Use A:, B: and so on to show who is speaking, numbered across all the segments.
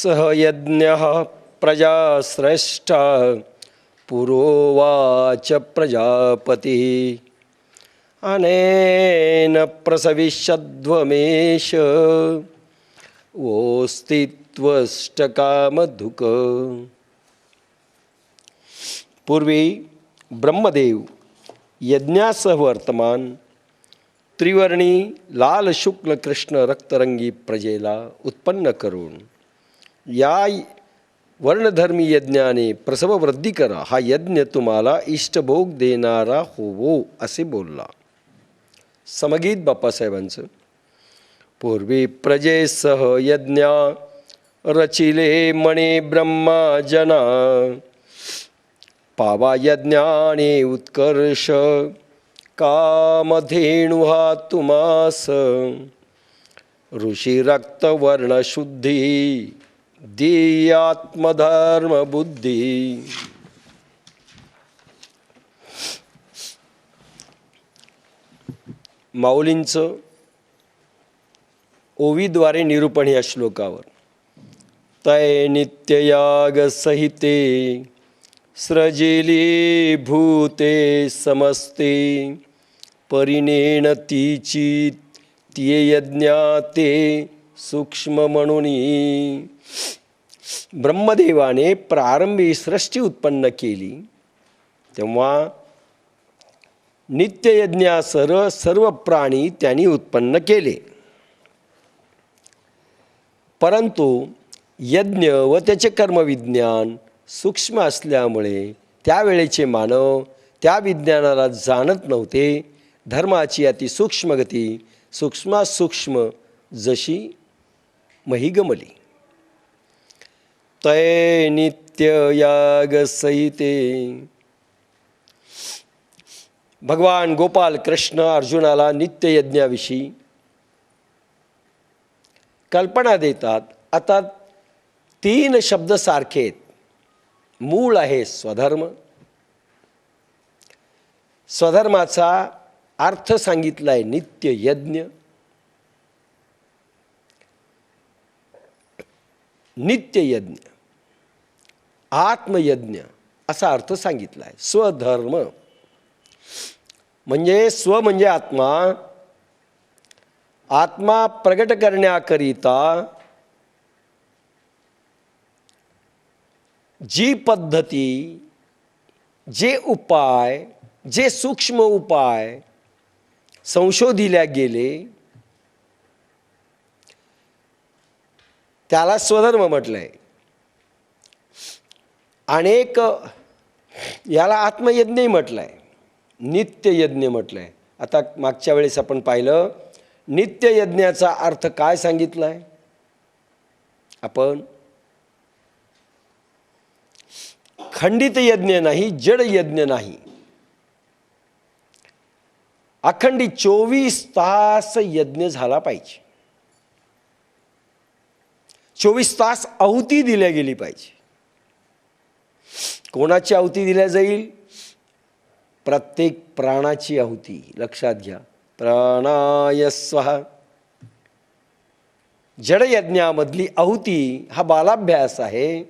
A: सह यज्ञ प्रजाश्रेष्ठ पुरोवाच प्रजापती। अनेन प्रसविष्यध्वमेश ओस्तित्वष्टकामधुक पूर्वी ब्रह्मदेव यज्ञासह वर्तमान त्रिवर्णी लाल शुक्ल कृष्ण रक्तरंगी प्रजेला उत्पन्न करून या वर्णधर्मी यज्ञाने प्रसव वृद्धी करा. हा यज्ञ तुम्हाला इष्टभोग देणारा होवो असे बोलला. समगीत बाप्पासाहेबांचं. पूर्वी प्रजेसह यज्ञा रचिले मणे ब्रह्मा जना. पावा यज्ञाने उत्कर्ष कामधेणु हा तुमास ऋषी रक्तवर्णशुद्धी बुद्धी माऊलींचं ओवीद्वारे निरूपण या श्लोकावर. तय नित्ययाग सहिते स्रजेली भूते समस्ते परिणेन तीची तिये यज्ञाते सूक्ष्म म्हणून ब्रह्मदेवाने प्रारंभी सृष्टी उत्पन्न केली. तेव्हा नित्ययज्ञासर सर्व प्राणी त्यांनी उत्पन्न केले. परंतु यज्ञ व त्याचे कर्मविज्ञान सूक्ष्म असल्यामुळे त्यावेळेचे मानव त्या विज्ञानाला जाणत नव्हते. धर्माची अति सूक्ष्म गती सूक्ष्म जशी मही गमली तय नित्य याग सहिते भगवान गोपाल कृष्ण अर्जुनाला नित्ययज्ञाविषयी कल्पना देतात आता तीन शब्द सारखे आहेत मूळ आहे स्वधर्म स्वधर्माचा अर्थ सांगितला आहे नित्य यज्ञ नित्य यज्ञ आत्मयज्ञ असा अर्थ सांगितला आहे स्वधर्म म्हणजे स्व म्हणजे आत्मा आत्मा प्रगट करण्याकरिता जी पद्धती जे उपाय जे सूक्ष्म उपाय संशोधिल्या गेले त्याला स्वधर्म म्हटलं आहे अनेक याला आत्मयज्ञही म्हटलंय. नित्ययज्ञ आहे आता मागच्या वेळेस आपण पाहिलं नित्ययज्ञाचा अर्थ काय सांगितला आहे आपण खंडित यज्ञ नाही जड यज्ञ नाही. अखंडित चोवीस तास यज्ञ झाला पाहिजे. चोवीस तास आहुती दिल्या गेली पाहिजे. कोणाची आहुती दिल्या जाईल? प्रत्येक प्राणाची आहुती लक्षात घ्या. प्राणायस्व जडयज्ञामधली आहुती हा बालाभ्यास आहे.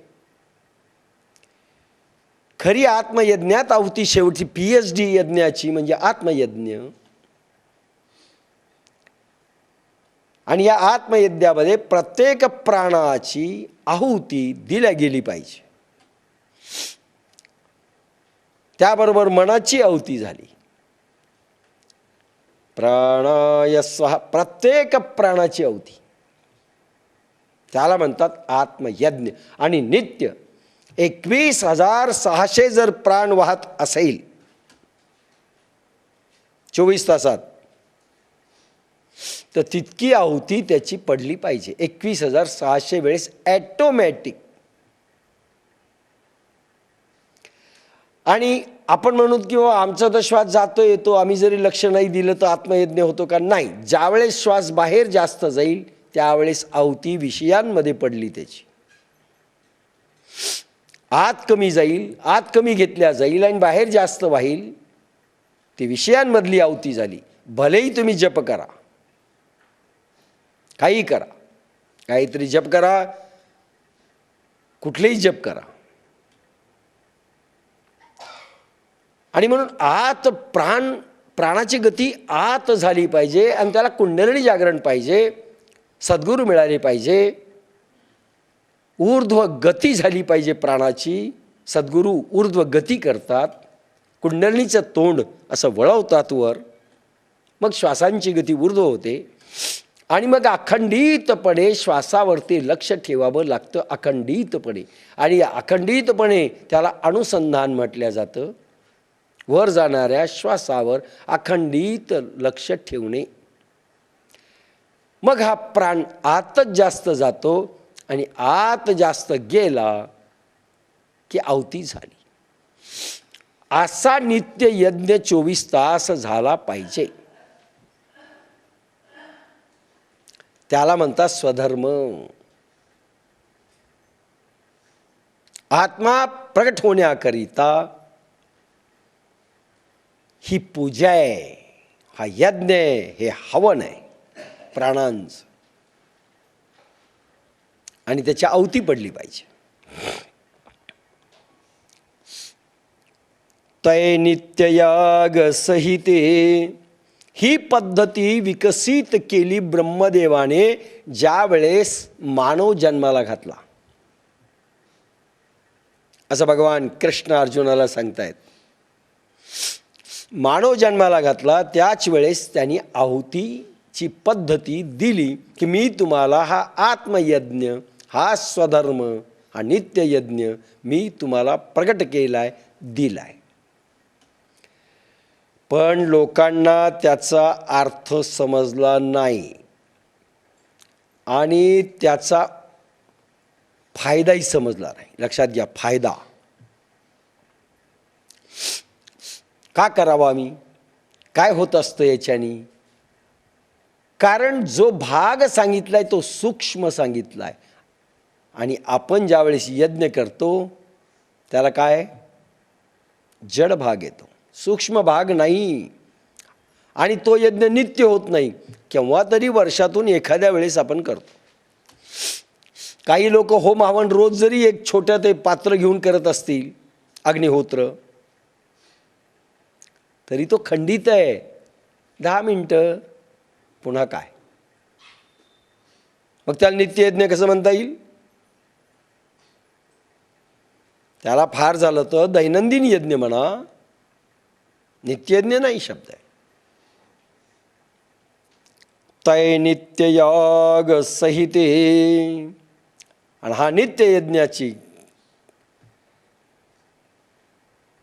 A: खरी आत्मयज्ञात आहुती शेवटची पी एच डी यज्ञाची म्हणजे आत्मयज्ञ. आणि या आत्मयज्ञामध्ये प्रत्येक प्राणाची आहुती दिल्या गेली पाहिजे. त्याबरोबर मनाची आहुती झाली. प्राणाय स्वाहा प्रत्येक प्राणाची आहुती. त्याला म्हणतात आत्मयज्ञ. आणि नित्य एकवीस हजार सहाशे जर प्राण वाहत असेल चोवीस तासात तर तितकी आहुती त्याची पडली पाहिजे. एकवीस हजार सहाशे वेळेस ॲटोमॅटिक. आणि आपण म्हणू किंवा हो, आमचा तर श्वास जातो येतो. आम्ही जरी लक्ष नाही दिलं तर आत्मयज्ञ होतो का? नाही. ज्यावेळेस श्वास बाहेर जास्त जाईल त्यावेळेस आहुती विषयांमध्ये पडली त्याची. आत कमी जाईल आत कमी घेतल्या जाईल आणि बाहेर जास्त वाहील ती विषयांमधली आहुती झाली. भलेही तुम्ही जप करा. काही करा. काहीतरी जप करा. कुठलेही जप करा. आणि म्हणून आत प्राण प्राणाची गती आत झाली पाहिजे आणि त्याला कुंडलिनी जागरण पाहिजे. सद्गुरू मिळाले पाहिजे. ऊर्ध्व गती झाली पाहिजे प्राणाची. सद्गुरू ऊर्ध्व गती करतात. कुंडलिनीचं तोंड असं वळवतात वर. मग श्वासांची गती ऊर्ध्व होते. आणि मग अखंडितपणे श्वासावरती लक्ष ठेवावं लागतं अखंडितपणे. आणि अखंडितपणे त्याला अनुसंधान म्हटलं जातं. वर जाणाऱ्या श्वासावर अखंडित लक्ष ठेवणे. मग हा प्राण आतच जास्त जातो आणि आत जास्त गेला की आवती झाली. असा नित्य यज्ञ चोवीस तास झाला पाहिजे. त्याला म्हणतात स्वधर्म. आत्मा प्रकट होण्याकरिता ही पूजा आहे हा यज्ञ आहे हे हवन आहे प्राणांचं. आणि त्याची आवती पडली पाहिजे. तय नित्ययाग सहिते ही पद्धती विकसित केली ब्रह्मदेवाने ज्या वेळेस मानव जन्माला घातला. असं भगवान कृष्ण अर्जुनाला सांगतायत. मानव जन्माला घातला त्याच वेळेस त्यांनी आहुतीची पद्धती दिली की मी तुम्हाला हा आत्मयज्ञ हा स्वधर्म हा नित्ययज्ञ मी तुम्हाला प्रकट केला आहे दिला दिलाय. पण लोकांना त्याचा अर्थ समजला नाही. आणि त्याचा फायदाही समजला नाही. लक्षात घ्या फायदा. का करावा आम्ही? काय होत असतं याच्यानी? कारण जो भाग सांगितलाय तो सूक्ष्म सांगितलाय. आणि आपण ज्यावेळेस यज्ञ करतो त्याला काय? जड भाग येतो. सूक्ष्म भाग नाही. आणि तो यज्ञ नित्य होत नाही. केव्हा तरी वर्षातून एखाद्या वेळेस आपण करतो. काही लोक होम हवन रोज जरी एक छोट्या ते पात्र घेऊन करत असतील अग्निहोत्र तरी तो खंडित आहे. दहा मिनटं पुन्हा काय? मग त्याला नित्ययज्ञ कसं म्हणता येईल? त्याला फार झालं तर दैनंदिन यज्ञ म्हणा. नित्यज्ञ नाही शब्द आहे. तय नित्ययाग सहिते. आणि हा नित्य यज्ञाची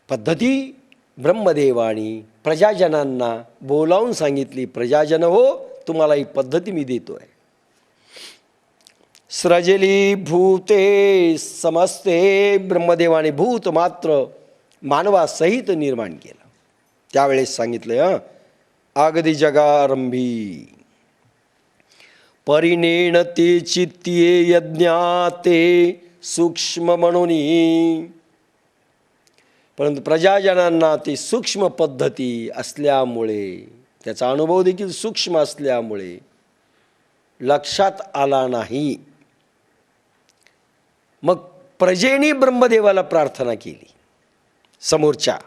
A: पद्धती ब्रह्मदेवानी प्रजाजनांना बोलावून सांगितली प्रजाजन हो तुम्हाला ही पद्धती मी देतो आहे स्रजली भूते समस्ते ब्रह्मदेवाने भूत मात्र मानवासहित निर्माण केलं. त्यावेळेस सांगितलं हां. अगदी जगारंभी. परिणेण ते चित्तिये यज्ञाते सूक्ष्म म्हणून. परंतु प्रजाजनांना ती सूक्ष्म पद्धती असल्यामुळे त्याचा अनुभव देखील सूक्ष्म असल्यामुळे लक्षात आला नाही. मग प्रजेने ब्रह्मदेवाला प्रार्थना केली समोरच्या.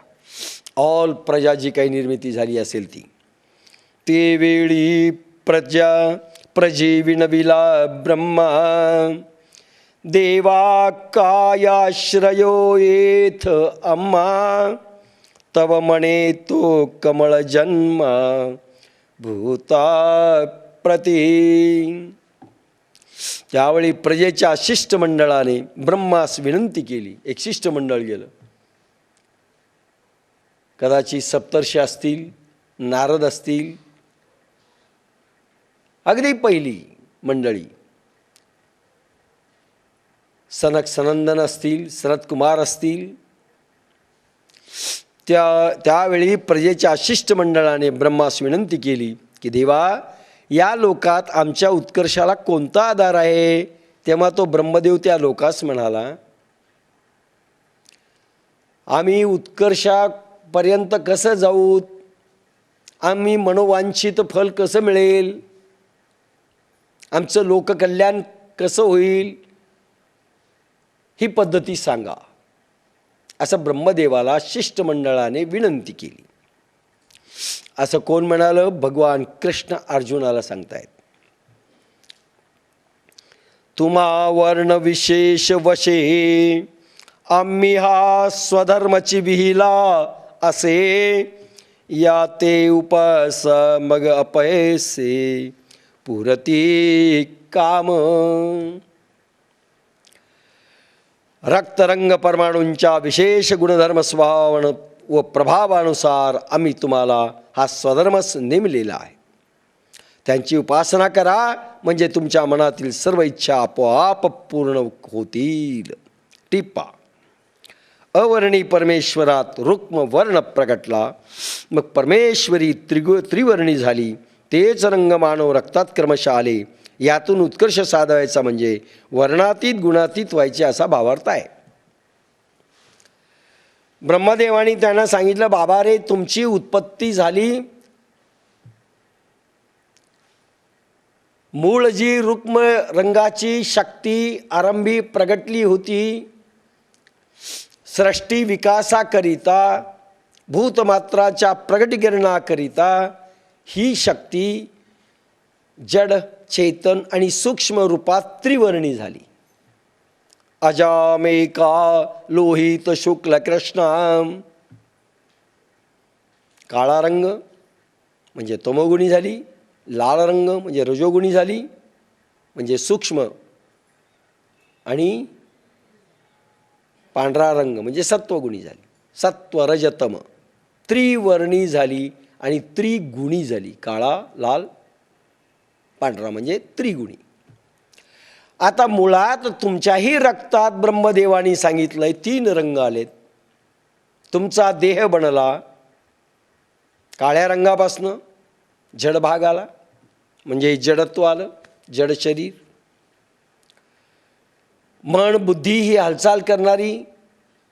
A: ऑल प्रजा जी काही निर्मिती झाली असेल ती. ते वेळी प्रजा प्रजी विनविला ब्रह्मा. देवा कायाश्रयो येथ अम्मा. तव म्हणे तो कमळ जन्म. भूता प्रती. त्यावेळी प्रजेच्या शिष्टमंडळाने ब्रह्मास विनंती केली. एक शिष्टमंडळ गेलं. कदाचित सप्तर्षी असतील नारद असतील. अगदी पहिली मंडळी. सनक सनंदन असतील सनतकुमार असतील. त्या त्यावेळी प्रजेच्या शिष्टमंडळाने ब्रह्मास विनंती केली की देवा या लोकात आमच्या उत्कर्षाला कोणता आधार आहे? तेव्हा तो ब्रह्मदेव त्या लोकास म्हणाला आम्ही उत्कर्षा पर्यंत कसं जाऊ? आम्ही मनोवांछित फल कसं मिळेल? आमचं लोककल्याण कसं होईल? ही पद्धती सांगा. असं ब्रह्मदेवाला शिष्टमंडळाने विनंती केली. असं कोण म्हणालं? भगवान कृष्ण अर्जुनाला सांगतायत. तुम्हा वर्ण विशेष वशे आम्ही हा स्वधर्मची विहिला असे या ते उपास मग अपयसे पुरती काम. रक्तरंग परमाणूंच्या विशेष गुणधर्म स्वभाव व प्रभावानुसार आम्ही तुम्हाला हा स्वधर्मच नेमलेला आहे. त्यांची उपासना करा म्हणजे तुमच्या मनातील सर्व इच्छा आपोआप पूर्ण होतील. टिप्पा. अवर्णी परमेश्वरात रुक्म वर्ण प्रगटला मग परमेश्वरी त्रिगु त्रिवर्णी झाली. तेच रंग मानव रक्तात क्रमशः आले. यातून उत्कर्ष साधवायचा म्हणजे वर्णातीत गुणातीत व्हायचे असा भावार्थ आहे. ब्रह्मदेवानी त्यांना सांगितलं बाबा रे तुमची उत्पत्ती झाली. मूळ जी रुक्म रंगाची शक्ती आरंभी प्रगटली होती सृष्टी विकासाकरिता भूतमात्राच्या प्रगटीकरणाकरिता ही शक्ती जड चेतन आणि सूक्ष्म रूपात त्रिवर्णी झाली. अजामेका लोहित शुक्ल कृष्ण काळा रंग म्हणजे तमोगुणी झाली लाल रंग म्हणजे रजोगुणी झाली म्हणजे सूक्ष्म. आणि पांढरा रंग म्हणजे सत्वगुणी झाली. सत्व रजतम. त्रिवर्णी झाली आणि त्रिगुणी झाली. काळा लाल पांढरा म्हणजे त्रिगुणी. आता मुळात तुमच्याही रक्तात ब्रह्मदेवानी सांगितलंय तीन रंग आलेत. तुमचा देह बनला काळ्या रंगापासनं जड भाग आला म्हणजे जडत्व आलं जड शरीर मन बुद्धी ही हालचाल करणारी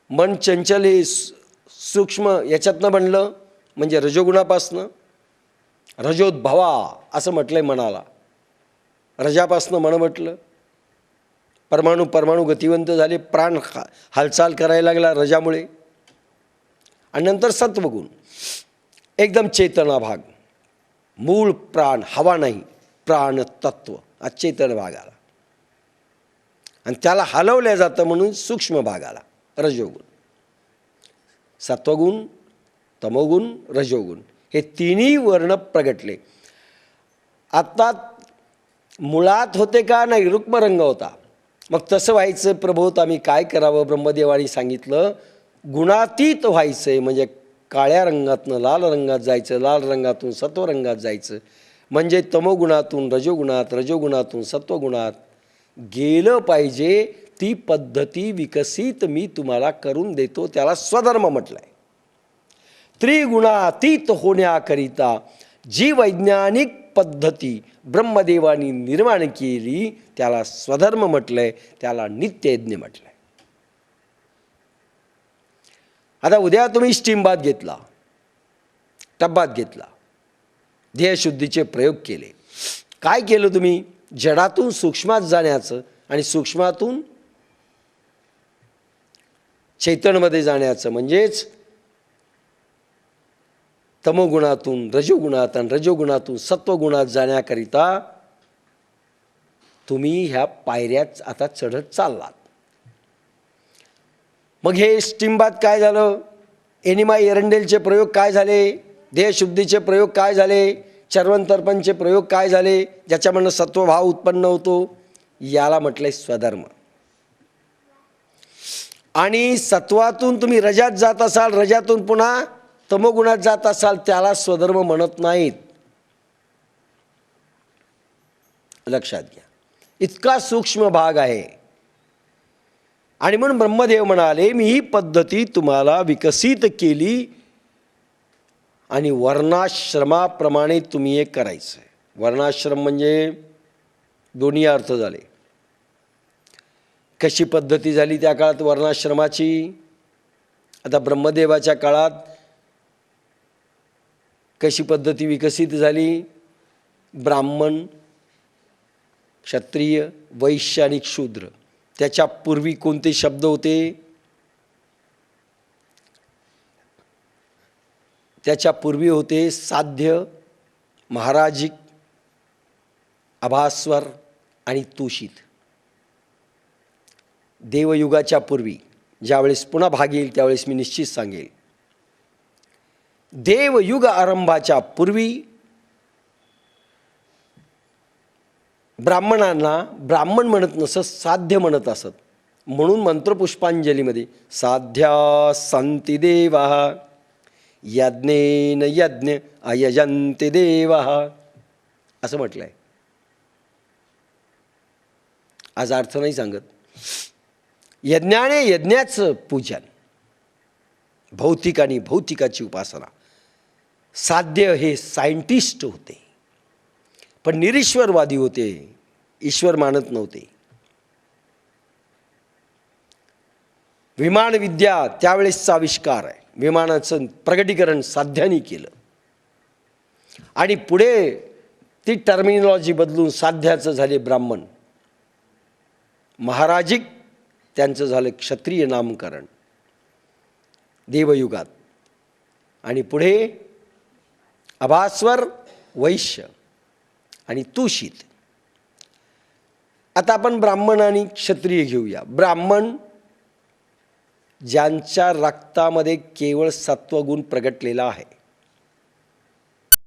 A: मन चंचल हे सूक्ष्म याच्यातनं बनलं म्हणजे रजोगुणापासनं. रजोद्भवा असं म्हटलं आहे मनाला. रजापासनं मन म्हटलं. परमाणू परमाणू गतिवंत झाले प्राण हा हालचाल करायला लागला रजामुळे. आणि नंतर सत्वगुण एकदम चेतना भाग. मूळ प्राण हवा नाही प्राण तत्व हा चेतन भाग आला. आणि त्याला हलवलं जातं म्हणून सूक्ष्म भागाला रजोगुण. सत्वगुण तमोगुण रजोगुण. हे तिन्ही वर्ण प्रगटले. आत्ता मुळात होते का नाही रुक्मरंग होता. मग तसं व्हायचं प्रभूत आम्ही काय करावं? ब्रह्मदेवानी सांगितलं गुणातीत व्हायचं म्हणजे काळ्या रंगातनं लाल रंगात जायचं लाल रंगातून सत्वरंगात जायचं. म्हणजे तमोगुणातून रजोगुणात रजोगुणातून सत्वगुणात. गेलं पाहिजे ती पद्धती विकसित मी तुम्हाला करून देतो त्याला स्वधर्म म्हटलं आहे त्रिगुणातीत होण्याकरिता जी वैज्ञानिक पद्धती ब्रह्मदेवानी निर्माण केली त्याला स्वधर्म म्हटलंय त्याला नित्ययज्ञ म्हटलंय. आता उद्या तुम्ही स्टीम बाथ घेतला टब्बात घेतला ध्येयशुद्धीचे प्रयोग केले. काय केलं तुम्ही? जडातून सूक्ष्मात जाण्याचं आणि सूक्ष्मातून चैतनमध्ये जाण्याचं. म्हणजेच तमोगुणातून रजोगुणात आणि रजोगुणातून सत्वगुणात जाण्याकरिता तुम्ही ह्या पायऱ्याच आता चढत चाललात. मग हे स्टिंबात काय झालं? एनिमा एरंडेलचे प्रयोग काय झाले? देहशुद्धीचे प्रयोग काय झाले? चर्वणतर्पणचे प्रयोग काय झाले? ज्याच्यामधनं सत्वभाव उत्पन्न होतो? याला म्हटलंय स्वधर्म. आणि सत्वातून तुम्ही रजात जात असाल रजातून पुन्हा तमोगुणात जात असाल त्याला स्वधर्म म्हणत नाहीत. लक्षात घ्या. इतका सूक्ष्म भाग आहे. आणि म्हणून ब्रह्मदेव म्हणाले मी ही पद्धती तुम्हाला विकसित केली आणि वर्णाश्रमाप्रमाणे तुम्ही हे करायचं आहे वर्णाश्रम म्हणजे दोन्ही अर्थ झाले. कशी पद्धती झाली त्या काळात वर्णाश्रमाची? आता ब्रह्मदेवाच्या काळात कशी पद्धती विकसित झाली? ब्राह्मण क्षत्रिय वैश्य आणि शूद्र त्याच्या पूर्वी कोणते शब्द होते? त्याच्या पूर्वी होते साध्य महाराजिक अभास्वर आणि तुषित. देवयुगाच्या पूर्वी ज्यावेळेस पुन्हा भाग येईल त्यावेळेस मी निश्चित सांगेल. देवयुग आरंभाच्या पूर्वी ब्राह्मणांना ब्राह्मण म्हणत नसत साध्य म्हणत असत. म्हणून मंत्रपुष्पांजलीमध्ये साध्या संती देवा. यज्ञेन यज्ञ अयजंते देव. असं म्हटलं आहे आज अर्थ नाही सांगत. यज्ञाने यज्ञाचं पूजन. भौतिक आणि भौतिकाची उपासना. साध्य हे सायंटिस्ट होते. पण निरीश्वरवादी होते. ईश्वर मानत नव्हते. विमानविद्या त्यावेळेसचा आविष्कार आहे. विमानाचं प्रगटीकरण साध्याने केलं. आणि पुढे ती टर्मिनॉलॉजी बदलून साध्याचं झाले ब्राह्मण. महाराजिक त्यांचं झालं क्षत्रिय नामकरण. देवयुगात. आणि पुढे अभास्वर वैश्य आणि तुषित. आता आपण ब्राह्मण आणि क्षत्रिय घेऊया. ब्राह्मण ज्यांच्या रक्तामध्ये केवळ सत्वगुण प्रगटलेला आहे.